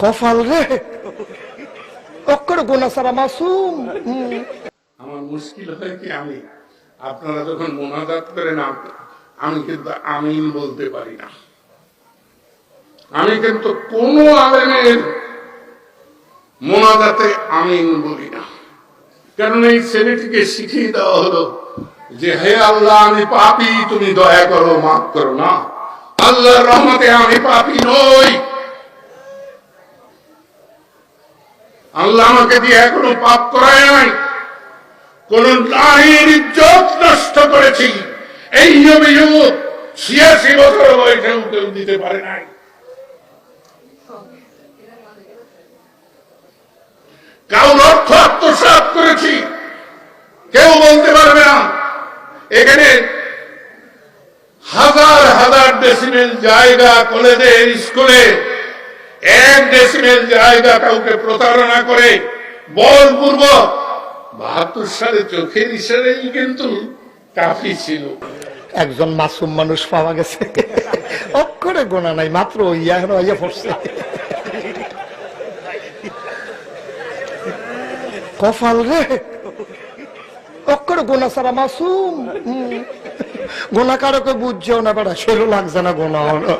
কপাল রে। অক্ষর গোনা সারা মাসুম। আমার মুশকিল হয় কি আমি? আপনারা যখন মোনাজাত করেন আমি কিন্তু আমিন বলতে পারি না। আমি কিন্তু কোন আলেমের মোনাজাতে আমিন বলি না। কারণ এই ছেলেটিকে শিখিয়ে দেওয়া হলো যে, হে আল্লাহ, আমি পাপি, তুমি দয়া করো, মাফ করো না। আল্লাহর রহমতে আমি পাপি নই। আল্লাহ আমাকে দিয়ে এখনও পাপ করায় নাই। কোন নারীর ইজ্জত নষ্ট করেছি। এই অভিযোগ ছিয়াশি বছর বয়সেও কেউ দিতে পারে নাই। কাউর অর্থ আত্মসাত করেছি। কেউ বলতে পারবে না। এখানে হাজার হাজার ডেসিমেল জায়গা কলেজের স্কুলে এক ডেসিমেল জায়গা কাউকে প্রতারণা করে বলপূর্বক বাহাত্তর সালে চোখের কিন্তু কাফি ছিল। একজন মাসুম মানুষ পাওয়া গেছে। অক্ষরে গোনা নাই, মাত্র কপাল রে। অক্ষরে গোনা সারা মাসুম। গোনা কারকে বুঝছেও না বেড়া, সেরও লাগছে না গোনা হলো।